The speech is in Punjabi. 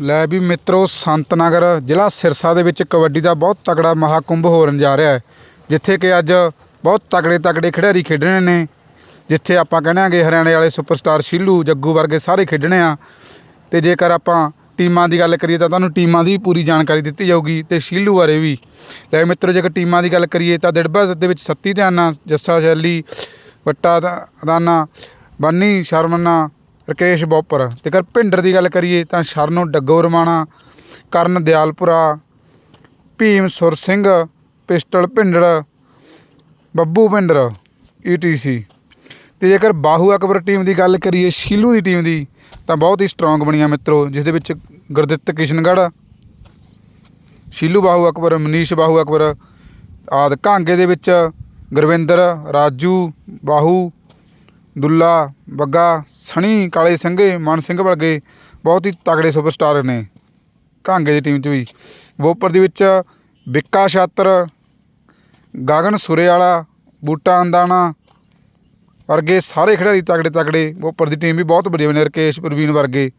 ਲੈ ਵੀ ਮਿੱਤਰੋ, ਸੰਤਨਗਰ ਜ਼ਿਲ੍ਹਾ ਸਿਰਸਾ ਦੇ ਵਿੱਚ ਕਬੱਡੀ ਦਾ ਬਹੁਤ ਤਕੜਾ ਮਹਾਕੁੰਭ ਹੋਣ ਜਾ ਰਿਹਾ ਹੈ, ਜਿੱਥੇ ਕਿ ਅੱਜ ਬਹੁਤ ਤਕੜੇ ਤਕੜੇ ਖਿਡਾਰੀ ਖੇਡਣੇ ਨੇ। ਜਿੱਥੇ ਆਪਾਂ ਕਹਿਣਾਂਗੇ ਹਰਿਆਣੇ ਵਾਲੇ ਸੁਪਰਸਟਾਰ ਸ਼ੀਲੂ ਜੱਗੂ ਵਰਗੇ ਸਾਰੇ ਖੇਡਣੇ ਆ। ਤੇ ਜੇਕਰ ਆਪਾਂ ਟੀਮਾਂ ਦੀ ਗੱਲ ਕਰੀਏ ਤਾਂ ਤੁਹਾਨੂੰ ਟੀਮਾਂ ਦੀ ਵੀ ਪੂਰੀ ਜਾਣਕਾਰੀ ਦਿੱਤੀ ਜਾਊਗੀ ਤੇ ਸ਼ੀਲੂ ਬਾਰੇ ਵੀ। ਲੈ ਮਿੱਤਰੋ, ਜੇਕਰ ਟੀਮਾਂ ਦੀ ਗੱਲ ਕਰੀਏ ਤਾਂ ਦਿੜਬਾ ਦੇ ਵਿੱਚ ਸੱਤੀ ਧਿਆਨਾ, ਜੱਸਾ ਸ਼ੈਲੀ, ਵੱਟਾ ਦਾ- ਦਾਨਾ ਬੰਨੀ ਸ਼ਰਮਨਾ ਰਕੇਸ਼ ਬੋਪਰ। ਜੇਕਰ ਭਿੰਡਰ ਦੀ ਗੱਲ ਕਰੀਏ ਤਾਂ ਸ਼ਰਨੋ ਡੱਗੋ ਰਮਾਣਾ ਕਰਨ ਦਿਆਲਪੁਰਾ, ਭੀਮ ਸੁਰ ਸਿੰਘ, ਪਿਸਟਲ ਭਿੰਡਰ, ਬੱਬੂ ਭਿੰਡਰ ਈਟੀਸੀ ਤੇ ਜੇਕਰ ਬਾਹੂ ਅਕਬਰ ਟੀਮ ਦੀ ਗੱਲ ਕਰੀਏ, ਸ਼ੀਲੂ ਦੀ ਟੀਮ ਦੀ, ਤਾਂ ਬਹੁਤ ਹੀ ਸਟਰੋਂਗ ਬਣੀ ਆ ਮਿੱਤਰੋ ਜਿਸ ਦੇ ਵਿੱਚ ਗੁਰਦਿੱਤ ਕਿਸ਼ਨਗੜ੍ਹ, ਸ਼ੀਲੂ ਬਾਹੂ ਅਕਬਰ, ਮਨੀਸ਼ ਬਾਹੂ ਅਕਬਰ, ਆਦ ਕਾਂਗੇ ਦੇ ਵਿੱਚ ਗੁਰਵਿੰਦਰ, ਰਾਜੂ, ਬਾਹੂ, ਦੁੱਲਾ ਬੱਗਾ, ਸਣੀ, ਕਾਲੇ ਸਿੰਘੇ, ਮਨ ਸਿੰਘ ਵਰਗੇ ਬਹੁਤ ਹੀ ਤਗੜੇ ਸੁਪਰਸਟਾਰ ਨੇ। ਕਾਂਗੇ ਦੀ ਟੀਮ 'ਚ ਵੀ। ਵੋਪਰ ਦੇ ਵਿੱਚ ਵਿੱਕਾ ਛਾਤਰ, ਗਗਨ ਸੁਰੇ ਵਾਲਾ ਬੂਟਾ ਅੰਦਾਣਾ ਵਰਗੇ ਸਾਰੇ ਖਿਡਾਰੀ ਤਗੜੇ ਤਗੜੇ ਵੋਪਰ ਦੀ ਟੀਮ ਵੀ ਬਹੁਤ ਵਧੀਆ ਬਣੇ ਰਕੇਸ਼ ਪ੍ਰਵੀਨ ਵਰਗੇ।